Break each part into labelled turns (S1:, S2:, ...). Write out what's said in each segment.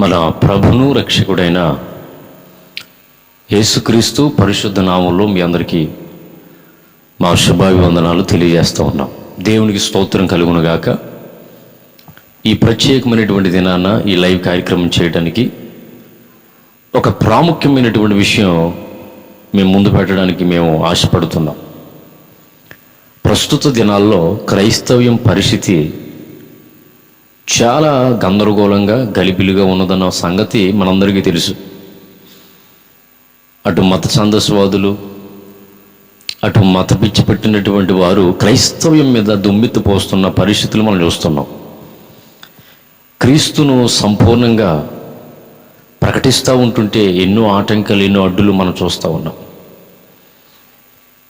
S1: మన ప్రభును రక్షకుడైన యేసుక్రీస్తు పరిశుద్ధ నామంలో మీ అందరికీ మా శుభాభివందనాలు తెలియజేస్తూ ఉన్నాం. దేవునికి స్తోత్రం కలుగునుగాక. ఈ ప్రత్యేకమైనటువంటి దినాన ఈ లైవ్ కార్యక్రమం చేయడానికి ఒక ప్రాముఖ్యమైనటువంటి విషయం మేము ముందు పెట్టడానికి మేము ఆశపడుతున్నాం. ప్రస్తుత దినాల్లో క్రైస్తవ్యం పరిస్థితి చాలా గందరగోళంగా గలిపిలుగా ఉన్నదన్న సంగతి మనందరికీ తెలుసు. అటు మత ఛందస్వాదులు అటు మత పిచ్చి పెట్టినటువంటి వారు క్రైస్తవ్యం మీద దుమ్మెత్తి పోస్తున్న పరిస్థితులు మనం చూస్తున్నాం. క్రీస్తును సంపూర్ణంగా ప్రకటిస్తూ ఉంటుంటే ఎన్నో ఆటంకాలు ఎన్నో అడ్డులు మనం చూస్తూ ఉన్నాం.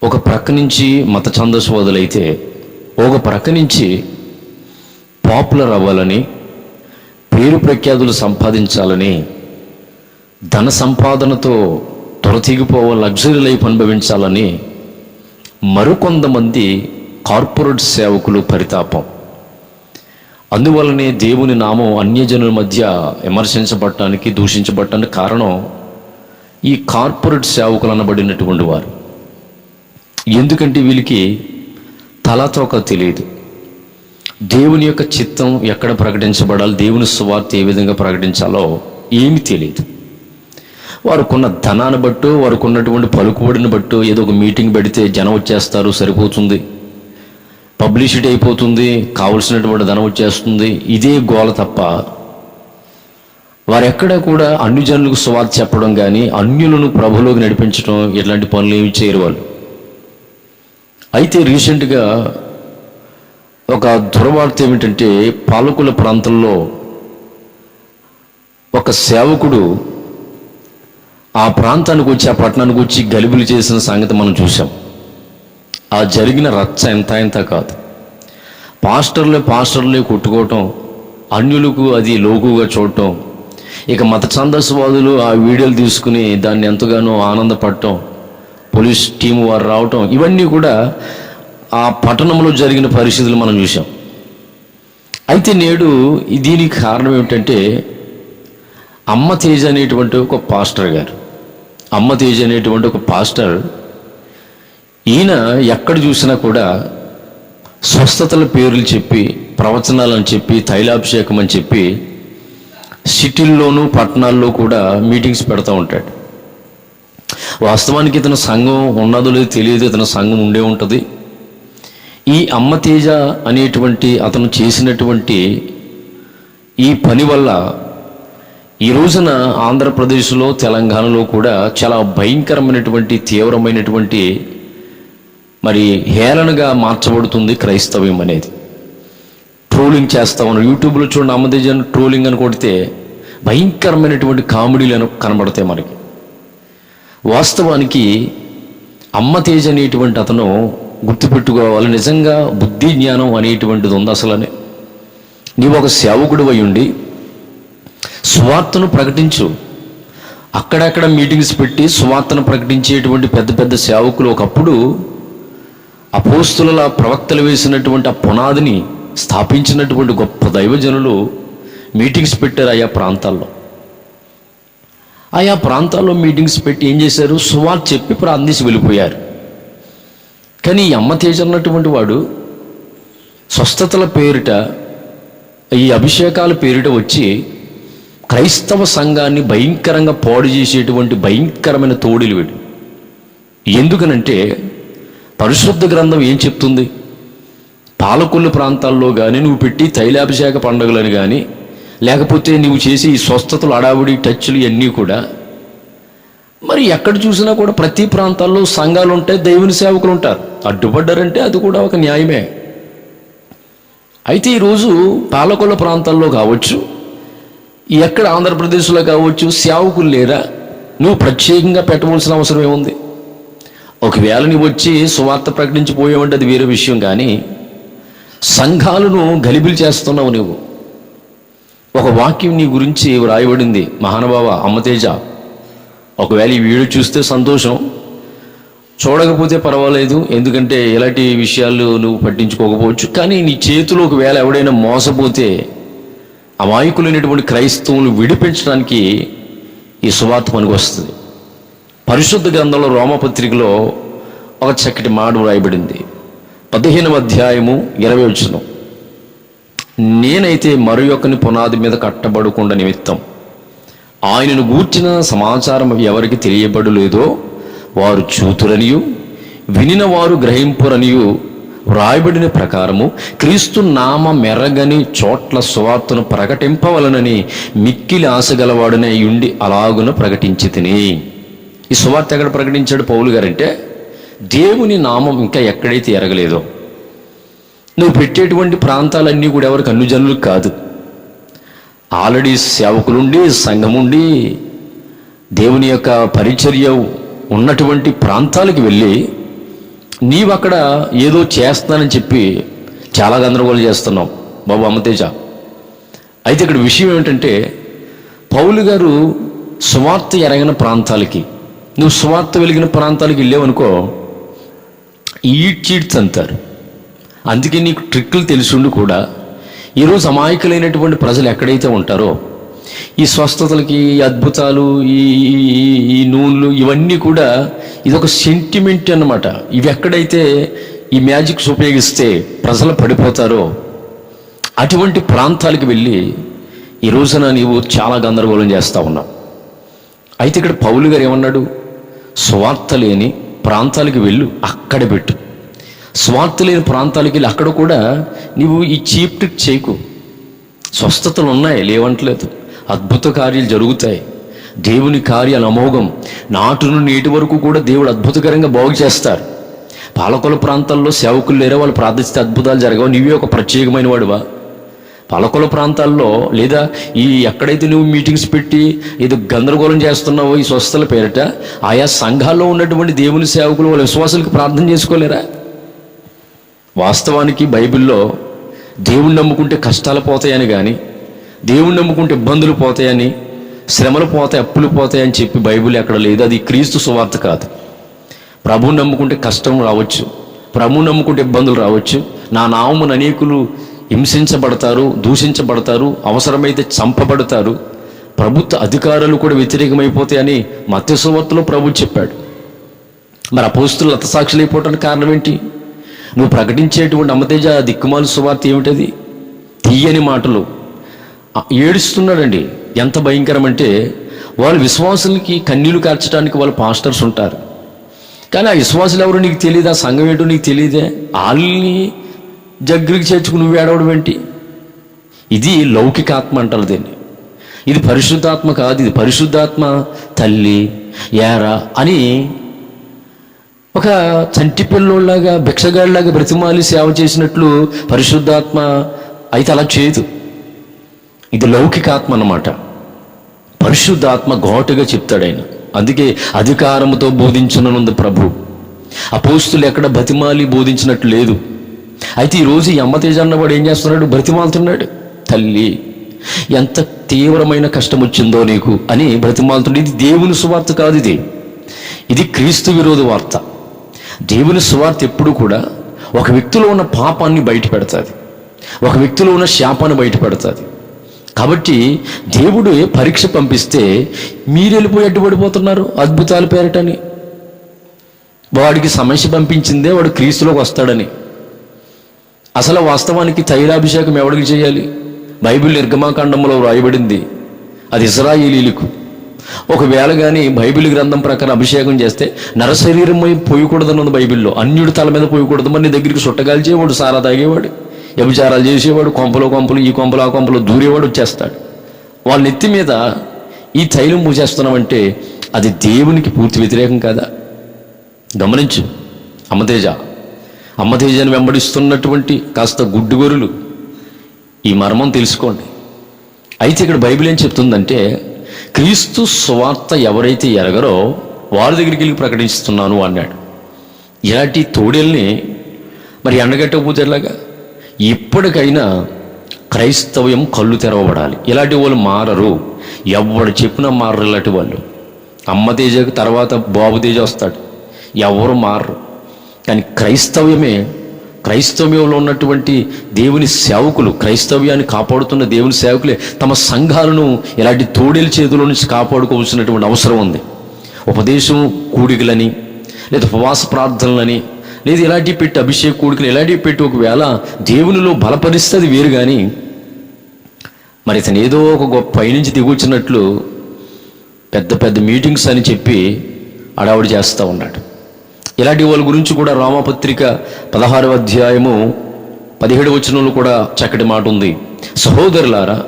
S1: ఒక ప్రక్క నుంచి మత ఛందస్వాదులైతే ఒక ప్రక్క నుంచి పాపులర్ అవ్వాలని పేరు ప్రఖ్యాతులు సంపాదించాలని ధన సంపాదనతో త్వరతిగిపోవ లగ్జరీ లైఫ్ అనుభవించాలని మరికొంతమంది కార్పొరేట్ సేవకులు పరితాపం. అందువలనే దేవుని నామం అన్యజనుల మధ్య విమర్శించబడటానికి దూషించబడటానికి కారణం ఈ కార్పొరేట్ సేవకులు అనబడినటువంటి వారు. ఎందుకంటే వీళ్ళకి తలాతోక తెలియదు. దేవుని యొక్క చిత్తం ఎక్కడ ప్రకటించబడాలి? దేవుని సువార్త ఏ విధంగా ప్రకటించాలో ఏమి తెలియదు. వారుకున్న ధనాన్ని బట్టు వారికి ఉన్నటువంటి పలుకుబడిని బట్టు ఏదో ఒక మీటింగ్ పెడితే జనం వచ్చేస్తారు సరిపోతుంది. పబ్లిసిటీ అయిపోతుంది కావలసినటువంటి ధనం వచ్చేస్తుంది. ఇదే గోల తప్ప వారెక్కడ కూడా అన్ని జనులకు సువార్త చెప్పడం కానీ అన్యులను ప్రభులోకి నడిపించడం ఇట్లాంటి పనులు ఏమి చేయరు వాళ్ళు. అయితే రీసెంట్గా ఒక దుర్వార్త ఏమిటంటే పాలకుల ప్రాంతంలో ఒక సేవకుడు ఆ ప్రాంతానికి వచ్చి ఆ పట్టణానికి వచ్చి గలుబులు చేసిన సంగతి మనం చూసాం ఆ జరిగిన రచ్చ ఎంత ఎంత కాదు. పాస్టర్లే పాస్టర్లే కొట్టుకోవటం అన్యులకు అది లోకుగా చూడటం ఇక మత ఛందస్వాదులు ఆ వీడియోలు తీసుకుని దాన్ని ఎంతగానో ఆనందపడటం పోలీస్ టీం వారు రావటం ఇవన్నీ కూడా ఆ పట్టణంలో జరిగిన పరిస్థితులు మనం చూసాం అయితే నేడు దీనికి కారణం ఏమిటంటే అమ్మ తేజ అనేటువంటి ఒక పాస్టర్ గారు. అమ్మ తేజ అనేటువంటి ఒక పాస్టర్ ఈయన ఎక్కడ చూసినా కూడా స్వస్థతల పేర్లు చెప్పి ప్రవచనాలని చెప్పి తైలాభిషేకం అని చెప్పి సిటీల్లోనూ పట్టణాల్లో కూడా మీటింగ్స్ పెడతా ఉంటాడు. వాస్తవానికి ఇతను సంఘం ఉన్నదో లేదో తెలియదు ఇతను సంఘం ఉండే ఉంటుంది. ఈ అమ్మతేజ అనేటువంటి అతను చేసినటువంటి ఈ పని వల్ల ఈ రోజున ఆంధ్రప్రదేశ్లో తెలంగాణలో కూడా చాలా భయంకరమైనటువంటి తీవ్రమైనటువంటి మరి హేళనగా మార్చబడుతుంది క్రైస్తవ్యం అనేది. ట్రోలింగ్ చేస్తా ఉన్నారు. యూట్యూబ్లో చూడండి అమ్మతేజన్ ట్రోలింగ్ అని కొడితే భయంకరమైనటువంటి కామెడీలు కనబడతాయి మనకి. వాస్తవానికి అమ్మతేజ అనేటువంటి అతను గుర్తుపెట్టుకోవాలి. నిజంగా బుద్ధి జ్ఞానం అనేటువంటిది ఉంది అసలనే. నీవు ఒక సేవకుడు అయి ఉండి సువార్తను ప్రకటించు. అక్కడక్కడ మీటింగ్స్ పెట్టి సువార్తను ప్రకటించేటువంటి పెద్ద పెద్ద సేవకులు ఒకప్పుడు అపోస్తుల ప్రవక్తలు వేసినటువంటి ఆ పునాదిని స్థాపించినటువంటి గొప్ప దైవజనులు మీటింగ్స్ పెట్టారు ఆయా ప్రాంతాల్లో. ఆయా ప్రాంతాల్లో మీటింగ్స్ పెట్టి ఏం చేశారు? సువార్త చెప్పి ప్రార్థించి వెళ్ళిపోయారు. కానీ ఈ అమ్మ తేజ అన్నటువంటి వాడు స్వస్థతల పేరిట ఈ అభిషేకాల పేరిట వచ్చి క్రైస్తవ సంఘాన్ని భయంకరంగా పాడు చేసేటువంటి భయంకరమైన తోడులు వీడు. ఎందుకనంటే పరిశుద్ధ గ్రంథం ఏం చెప్తుంది? పాలకొల్లు ప్రాంతాల్లో కానీ నువ్వు పెట్టి తైలాభిషేక పండుగలను కానీ లేకపోతే నువ్వు చేసి ఈ స్వస్థతలు అడావుడి టచ్లు ఇవన్నీ కూడా మరి ఎక్కడ చూసినా కూడా ప్రతి ప్రాంతాల్లో సంఘాలు ఉంటాయి దైవుని సేవకులు ఉంటారు అడ్డుపడ్డారంటే అది కూడా ఒక న్యాయమే. అయితే ఈరోజు పాలకొల ప్రాంతాల్లో కావచ్చు ఎక్కడ ఆంధ్రప్రదేశ్లో కావచ్చు సేవకులు లేరా? నువ్వు ప్రత్యేకంగా పెట్టవలసిన అవసరం ఏముంది? ఒకవేళ నువ్వు వచ్చి సువార్త ప్రకటించిపోయావంటే అది వేరే విషయం కానీ సంఘాలను గలిబిలు చేస్తున్నావు నువ్వు. ఒక వాక్యం నీ గురించి వ్రాయబడింది మహానుభావ అమ్మతేజ ఒకవేళ ఈ వీడియో చూస్తే సంతోషం. చూడకపోతే పర్వాలేదు ఎందుకంటే ఇలాంటి విషయాలు నువ్వు పట్టించుకోకపోవచ్చు. కానీ నీ చేతిలో ఒకవేళ ఎవడైనా మోసపోతే అమాయకులైనటువంటి క్రైస్తవులు విడిపించడానికి ఈ సువార్త పనికి వస్తుంది. పరిశుద్ధ గ్రంథంలో రోమపత్రికలో ఒక చక్కటి మాట వ్రాయబడింది. పదిహేనవ అధ్యాయము ఇరవై వచ్చిన నేనైతే మరి యొక్కని పునాది మీద కట్టబడకుండా నిమిత్తం ఆయనను గూర్చిన సమాచారం ఎవరికి తెలియబడలేదో వారు చూతురనియు వినిన వారు గ్రహింపురనియు వ్రాయబడిన ప్రకారము క్రీస్తు నామ మెరగని చోట్ల సువార్తను ప్రకటింపవలనని మిక్కిలి ఆశగలవాడనే ఉండి అలాగున ప్రకటించి తిని. ఈ సువార్త ఎక్కడ ప్రకటించాడు పౌలు గారంటే దేవుని నామం ఇంకా ఎక్కడైతే ఎరగలేదో. నువ్వు పెట్టేటువంటి ప్రాంతాలన్నీ కూడా ఎవరికి అన్ని కాదు. ఆల్రెడీ సేవకులుండి సంఘముండి దేవుని యొక్క పరిచర్య ఉన్నటువంటి ప్రాంతాలకు వెళ్ళి నీవు అక్కడ ఏదో చేస్తానని చెప్పి చాలా గందరగోళం చేస్తున్నావు. బాబు అమ్మతేజ అయితే ఇక్కడ విషయం ఏమిటంటే పౌలు గారు సువార్త ఎరగిన ప్రాంతాలకి నువ్వు సువార్త వెలిగిన ప్రాంతాలకు వెళ్ళావనుకో ఈడ్ అంటారు. అందుకే నీకు ట్రిక్కులు తెలిసిండు కూడా ఈరోజు అమాయకులైనటువంటి ప్రజలు ఎక్కడైతే ఉంటారో ఈ స్వస్థతలకి ఈ అద్భుతాలు ఈ ఈ- ఈ- ఈ నూనెలు ఇవన్నీ కూడా ఇదొక సెంటిమెంట్ అన్నమాట. ఇవి ఎక్కడైతే ఈ మ్యాజిక్స్ ఉపయోగిస్తే ప్రజలు పడిపోతారో అటువంటి ప్రాంతాలకు వెళ్ళి ఈ రోజున నీవు చాలా గందరగోళం చేస్తూ ఉన్నావు అయితే ఇక్కడ పౌలు గారు ఏమన్నాడు? స్వార్థ లేని ప్రాంతాలకు వెళ్ళు అక్కడ పెట్టు. స్వార్థ లేని ప్రాంతాలకు వెళ్ళి అక్కడ కూడా నీవు ఈ చీప్ ట్రిక్ చేయకు. స్వస్థతలు ఉన్నాయి లేవంటలేదు. అద్భుత కార్యాలు జరుగుతాయి. దేవుని కార్యాలు అమోఘం. నాటు నుండి నేటి వరకు కూడా దేవుడు అద్భుతకరంగా బాగు చేస్తారు. పాలకొల ప్రాంతాల్లో సేవకులు లేరా? వాళ్ళు ప్రార్థిస్తే అద్భుతాలు జరగవు. నీవే ఒక ప్రత్యేకమైన వాడువా? పాలకొల ప్రాంతాల్లో లేదా ఈ ఎక్కడైతే నువ్వు మీటింగ్స్ పెట్టి ఏదో గందరగోళం చేస్తున్నావో ఈ స్వస్థల పేరిట ఆయా సంఘాల్లో ఉన్నటువంటి దేవుని సేవకులు వాళ్ళ విశ్వాసులకు ప్రార్థన చేసుకోలేరా? వాస్తవానికి బైబిల్లో దేవుణ్ణి నమ్ముకుంటే కష్టాలు పోతాయని కానీ దేవుణ్ణి నమ్ముకుంటే ఇబ్బందులు పోతాయని శ్రమలు పోతాయి అప్పులు పోతాయని చెప్పి బైబిల్ ఎక్కడ లేదు. అది క్రీస్తు సువార్త కాదు. ప్రభువుని నమ్ముకుంటే కష్టం రావచ్చు. ప్రభువు నమ్ముకుంటే ఇబ్బందులు రావచ్చు. నా నామమున అనేకులు హింసించబడతారు దూషించబడతారు అవసరమైతే చంపబడతారు. ప్రభుత్వ అధికారులు కూడా వ్యతిరేకమైపోతాయని మత్స్య సువార్తలో ప్రభు చెప్పాడు. మరి అపోస్తులు హతసాక్షులైపోవటానికి కారణం ఏంటి? నువ్వు ప్రకటించేటువంటి అమ్మతేజ దిక్కుమాలు సువార్త ఏమిటది? తీయని మాటలు. ఏడుస్తున్నాడండి. ఎంత భయంకరం అంటే వాళ్ళు విశ్వాసులకి కన్నీళ్ళు కార్చడానికి వాళ్ళు పాస్టర్స్ ఉంటారు. కానీ ఆ విశ్వాసులు ఎవరు నీకు తెలియదు ఆ సంఘం ఏంటో నీకు తెలియదే వాళ్ళని దగ్గరికి చేర్చుకుని నువ్వు ఏడవడం ఏంటి? ఇది లౌకికాత్మ అంటారు దీన్ని. ఇది పరిశుద్ధాత్మ కాదు ఇది పరిశుద్ధాత్మ తల్లి ఏరా అని ఒక చంటి పిల్లోళ్ళలాగా భిక్షగాడిలాగా బ్రతిమాలి సేవ చేసినట్లు పరిశుద్ధాత్మ అయితే అలా చేయదు. ఇది లౌకికాత్మ అన్నమాట. పరిశుద్ధాత్మ ఘోటుగా చెప్తాడు ఆయన. అందుకే అధికారముతో బోధించనుంది ప్రభు. అపోస్తులు ఎక్కడ బతిమాలి బోధించినట్టు లేదు. అయితే ఈరోజు ఈ అమ్మతేజ అన్నవాడు ఏం చేస్తున్నాడు? బ్రతిమాలుతున్నాడు. తల్లి ఎంత తీవ్రమైన కష్టం వచ్చిందో నీకు అని బ్రతిమాలుతుండే ఇది దేవుని సువార్త కాదు ఇది. ఇది క్రీస్తు విరోధ వార్త. దేవుని సువార్త ఎప్పుడు కూడా ఒక వ్యక్తిలో ఉన్న పాపాన్ని బయటపెడతాది. ఒక వ్యక్తిలో ఉన్న శాపాన్ని బయటపెడతాది. కాబట్టి దేవుడు పరీక్ష పంపిస్తే మీరు వెళ్ళిపోయి అడ్డుపడిపోతున్నారు అద్భుతాలు పేరటని. వాడికి సమస్య పంపించిందే వాడు క్రీస్తులోకి వస్తాడని. అసలు వాస్తవానికి తైలాభిషేకం ఎవడికి చేయాలి? బైబిల్ నిర్గమాకాండంలో వ్రాయబడింది. అది ఇజ్రాయేలీలకు. ఒకవేళ కానీ బైబిల్ గ్రంథం ప్రకారం అభిషేకం చేస్తే నరశరీరం పోయకూడదని ఉంది బైబిల్లో. అన్యుడి తల మీద పోయకూడదు. మరి నీ దగ్గరికి చుట్టగాల్చేవాడు సారా తాగేవాడు వ్యభిచారాలు చేసేవాడు కొంపలో కొంపలు ఈ కొంపలు ఆ కొంపలు దూరేవాడు వచ్చేస్తాడు. వాళ్ళ నెత్తి మీద ఈ తైలం పూజేస్తున్నామంటే అది దేవునికి పూర్తి వ్యతిరేకం కదా? గమనించు. అమ్మతేజ. అమ్మతేజని వెంబడిస్తున్నటువంటి కాస్త గుడ్డుగొరులు ఈ మర్మం తెలుసుకోండి. అయితే ఇక్కడ బైబిల్ ఏం చెప్తుందంటే క్రీస్తు స్వార్త ఎవరైతే ఎరగరో వారి దగ్గరికి వెళ్ళి ప్రకటిస్తున్నాను అన్నాడు. ఇలాంటి తోడేల్ని మరి ఎండగట్టకపోతే ఎలాగా? ఇప్పటికైనా క్రైస్తవ్యం కళ్ళు తెరవబడాలి. ఇలాంటి వాళ్ళు మారరు. ఎవడు చెప్పినా మారరు ఇలాంటి వాళ్ళు. అమ్మ తేజకు తర్వాత బాబు తేజ వస్తాడు. ఎవరు మారరు. కానీ క్రైస్తవ్యమే క్రైస్తవ్యంలో ఉన్నటువంటి దేవుని సేవకులు క్రైస్తవ్యాన్ని కాపాడుతున్న దేవుని సేవకులే తమ సంఘాలను ఇలాంటి తోడేల చేతుల నుంచి కాపాడుకోవాల్సినటువంటి అవసరం ఉంది. ఉపదేశం కూడికలని లేదా ఉపవాస ప్రార్థనలని లేదా ఇలాంటివి పెట్టి అభిషేక కూడికలు ఇలాంటివి పెట్టి ఒకవేళ దేవునిలో బలపరిస్తే అది వేరు కానీ మరి ఇతను ఏదో ఒక గొప్ప పైనుంచి దిగుచ్చినట్లు పెద్ద పెద్ద మీటింగ్స్ అని చెప్పి అడావుడి చేస్తూ ఉన్నాడు. ఇలాంటి వాళ్ళ గురించి కూడా రామపత్రిక పదహారవ అధ్యాయము పదిహేడు వచనంలో కూడా చక్కటి మాట ఉంది. సహోదరులారా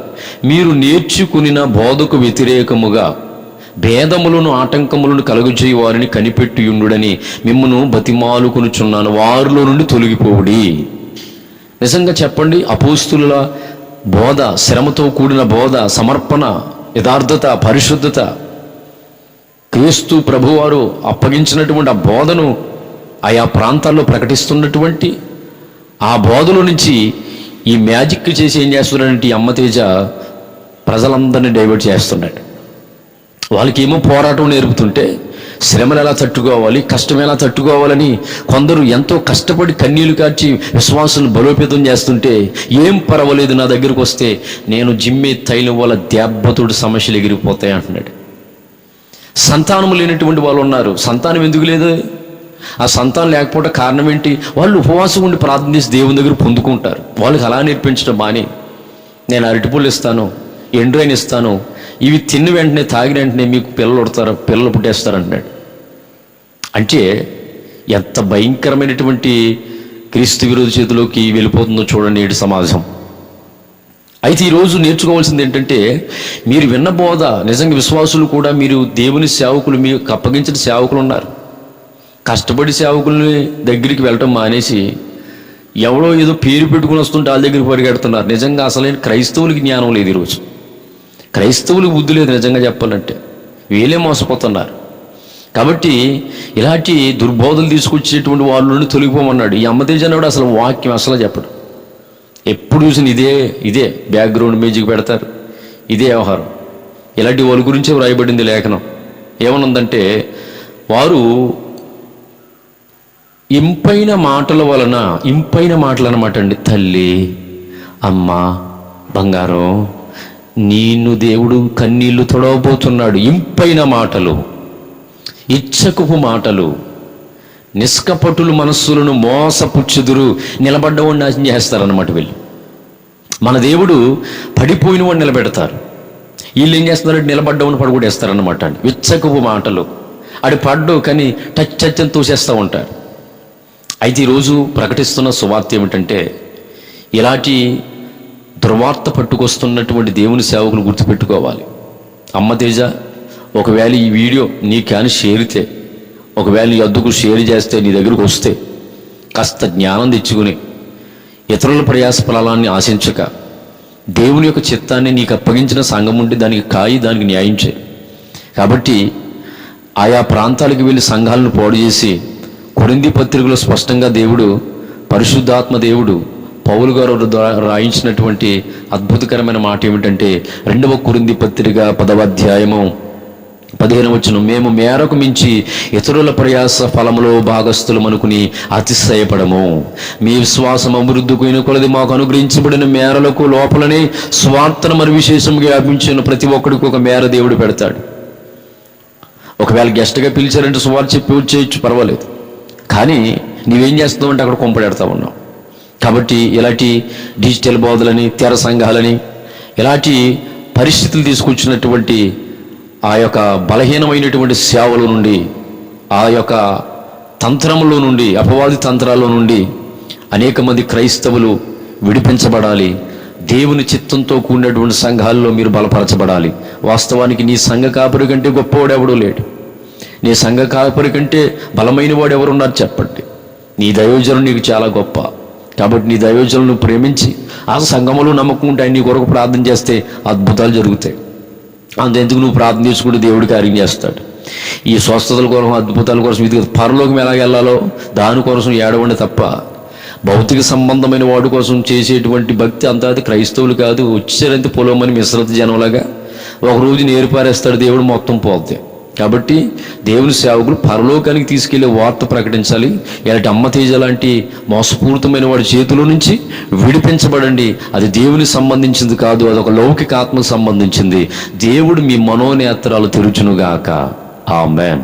S1: మీరు నేర్చుకునిన బోధకు వ్యతిరేకముగా భేదములను ఆటంకములను కలుగజేయ వారిని కనిపెట్టియుండుడని మిమ్మను బతిమాలుకొనుచున్నాను. వారిలో నుండి తొలగిపోవుడి. నిజంగా చెప్పండి అపోస్తుల బోధ శ్రమతో కూడిన బోధ సమర్పణ యథార్థత పరిశుద్ధత క్రీస్తు ప్రభువారు అప్పగించినటువంటి ఆ బోధను ఆయా ప్రాంతాల్లో ప్రకటిస్తున్నటువంటి ఆ బోధలో నుంచి ఈ మ్యాజిక్ చేసి ఏం చేస్తున్నాడంటే ఈ అమ్మతేజ ప్రజలందరినీ డైవర్ట్ చేస్తున్నాడు. వాళ్ళకి ఏమో పోరాటం నేర్పుతుంటే శ్రమలు ఎలా తట్టుకోవాలి కష్టం ఎలా తట్టుకోవాలని కొందరు ఎంతో కష్టపడి కన్నీళ్ళు కార్చి విశ్వాసులు బలోపేతం చేస్తుంటే ఏం పర్వాలేదు నా దగ్గరకు వస్తే నేను జిమ్మే తైలం వల్ల దెబ్బతోడు సమస్యలు ఎగిరిపోతాయి అంటున్నాడు. సంతానం లేనటువంటి వాళ్ళు ఉన్నారు. సంతానం ఎందుకు లేదు? ఆ సంతానం లేకపోవడం కారణం ఏంటి? వాళ్ళు ఉపవాసం ఉండి ప్రార్థన చేసి దేవుని దగ్గర పొందుకుంటారు. వాళ్ళకి అలా నేర్పించడం మాని. నేను అరటిపూలు ఇస్తాను ఎండ్రైన్ ఇస్తాను ఇవి తిన్న వెంటనే తాగిన వెంటనే మీకు పిల్లలు ఉడతారు పిల్లలు పుట్టేస్తారు అంటున్నాడు. అంటే ఎంత భయంకరమైనటువంటి క్రీస్తు విరోధ చేతిలోకి వెళ్ళిపోతుందో చూడండి నేటి సమాజం. అయితే ఈరోజు నేర్చుకోవాల్సింది ఏంటంటే మీరు విన్న బోధ నిజంగా విశ్వాసులు కూడా మీరు దేవుని సేవకులు మీకు అప్పగించిన సేవకులు ఉన్నారు. కష్టపడి సేవకుల్ని దగ్గరికి వెళ్ళటం మానేసి ఎవడో ఏదో పేరు పెట్టుకుని వస్తుంటే వాళ్ళ దగ్గరికి పరిగెడుతున్నారు. నిజంగా అసలైన క్రైస్తవులకి జ్ఞానం లేదు ఈరోజు క్రైస్తవులకు బుద్ధి లేదు నిజంగా చెప్పాలంటే. వీళ్ళే మోసపోతున్నారు. కాబట్టి ఇలాంటి దుర్బోధలు తీసుకొచ్చేటువంటి వాళ్ళ నుండి తొలగిపోమన్నాడు. ఈ అమ్మతేజ అసలు వాక్యం అసలు చెప్పడు. ఎప్పుడు చూసిన ఇదే ఇదే బ్యాక్గ్రౌండ్ మ్యూజిక్ పెడతారు. ఇదే వ్యవహారం. ఇలాంటి వాళ్ళ గురించే వ్రాయబడింది లేఖనం. ఏమనుందంటే వారు ఇంపైన మాటల వలన ఇంపైన మాటలు అనమాట అండి. తల్లి అమ్మ బంగారం నేను దేవుడు కన్నీళ్ళు తొడవబోతున్నాడు. ఇంపైన మాటలు ఇచ్చకపు మాటలు నిష్కపటులు మనస్సులను మోసపుచ్చుదురు నిలబడ్డవాడిని నాశనం చేస్తారన్నమాట వీళ్ళు. మన దేవుడు పడిపోయిన వాడిని నిలబెడతారు. వీళ్ళు ఏం చేస్తున్నారంటే నిలబడ్డవాడిని పడగొడేస్తారన్నమాట అండి. విచ్చకపు మాటలు. అడి పడ్డు కానీ టచ్ టచ్ అని తోసేస్తూ ఉంటారు. అయితే ఈరోజు ప్రకటిస్తున్న సువార్త ఏమిటంటే ఇలాంటి దుర్వార్త పట్టుకొస్తున్నటువంటి దేవుని సేవకులు గుర్తుపెట్టుకోవాలి. అమ్మ తేజ ఒకవేళ ఈ వీడియో నీ కానీ షేరితే ఒకవేళ నీ అద్దుకు షేర్ చేస్తే నీ దగ్గరకు వస్తే కాస్త జ్ఞానం తెచ్చుకుని ఇతరుల ప్రయాస ఫలాన్ని ఆశించక దేవుని యొక్క చిత్తాన్ని నీకు అప్పగించిన సంఘం ఉంటే దానికి కాయి దానికి న్యాయం చేయి. కాబట్టి ఆయా ప్రాంతాలకు వెళ్ళి సంఘాలను పోడు చేసి కొరింది పత్రికలో స్పష్టంగా దేవుడు పరిశుద్ధాత్మ దేవుడు పౌలు గారు ద్వారా రాయించినటువంటి అద్భుతకరమైన మాట ఏమిటంటే రెండవ కురింది పత్రిక పదవ అధ్యాయము పదిహేను వచ్చిన మేము మేరకు మించి ఇతరుల ప్రయాస ఫలములో భాగస్థులం అనుకుని అతిశయపడము. మీ విశ్వాసం అభివృద్ధికి కొలది మాకు అనుగ్రహించబడిన మేరలకు లోపలనే స్వార్థను మరి విశేషంగా వ్యాపించిన ప్రతి ఒక్కడికి ఒక మేర దేవుడు పెడతాడు. ఒకవేళ గెస్ట్గా పిలిచారంటే సువార్త చెప్పి చేయొచ్చు పర్వాలేదు. కానీ నీవేం చేస్తావు అంటే అక్కడ కొంపడేడతా ఉన్నావు. కాబట్టి ఇలాంటి డిజిటల్ బోధలని తెర సంఘాలని ఇలాంటి పరిస్థితులు తీసుకొచ్చినటువంటి ఆ యొక్క బలహీనమైనటువంటి సేవల నుండి ఆ యొక్క తంత్రములో నుండి అపవాది తంత్రాల్లో నుండి అనేక మంది క్రైస్తవులు విడిపించబడాలి. దేవుని చిత్తంతో కూడినటువంటి సంఘాల్లో మీరు బలపరచబడాలి. వాస్తవానికి నీ సంఘ కాపురి కంటే గొప్పవాడెవడూ లేడు. నీ సంఘ కాపురి కంటే బలమైన వాడు ఎవరున్నారు చెప్పండి. నీ దయోజనం నీకు చాలా గొప్ప. కాబట్టి నీ దయోజనం ప్రేమించి ఆ సంఘములో నమ్మకం ఉంటే నీ కొరకు ప్రార్థన చేస్తే అద్భుతాలు జరుగుతాయి. అంతెందుకు నువ్వు ప్రార్థన చేసుకుంటే దేవుడు కార్యం చేస్తాడు. ఈ స్వస్థతల కోసం అద్భుతాల కోసం ఇది పరలోకం ఎలా వెళ్ళాలో దాని కోసం ఏడవండి తప్ప భౌతిక సంబంధమైన వాడి కోసం చేసేటువంటి భక్తి అంతా అది క్రైస్తవులు కాదు. వచ్చారంతే పొలమని మిశ్రత జనంలాగా ఒక రోజు నేర్పారేస్తాడు దేవుడు మొత్తం పోద్ది. కాబట్టి దేవుని సేవకులు పరలోకానికి తీసుకెళ్ళే వార్త ప్రకటించాలి. ఇలాంటి అమ్మ తేజ లాంటి మోసపూరితమైన వాడి చేతిలో నుంచి విడిపించబడండి. అది దేవునికి సంబంధించింది కాదు అది ఒక లౌకిక ఆత్మకు సంబంధించింది. దేవుడు మీ మనోనేత్రాలు తెరుచునుగాక. ఆమెన్.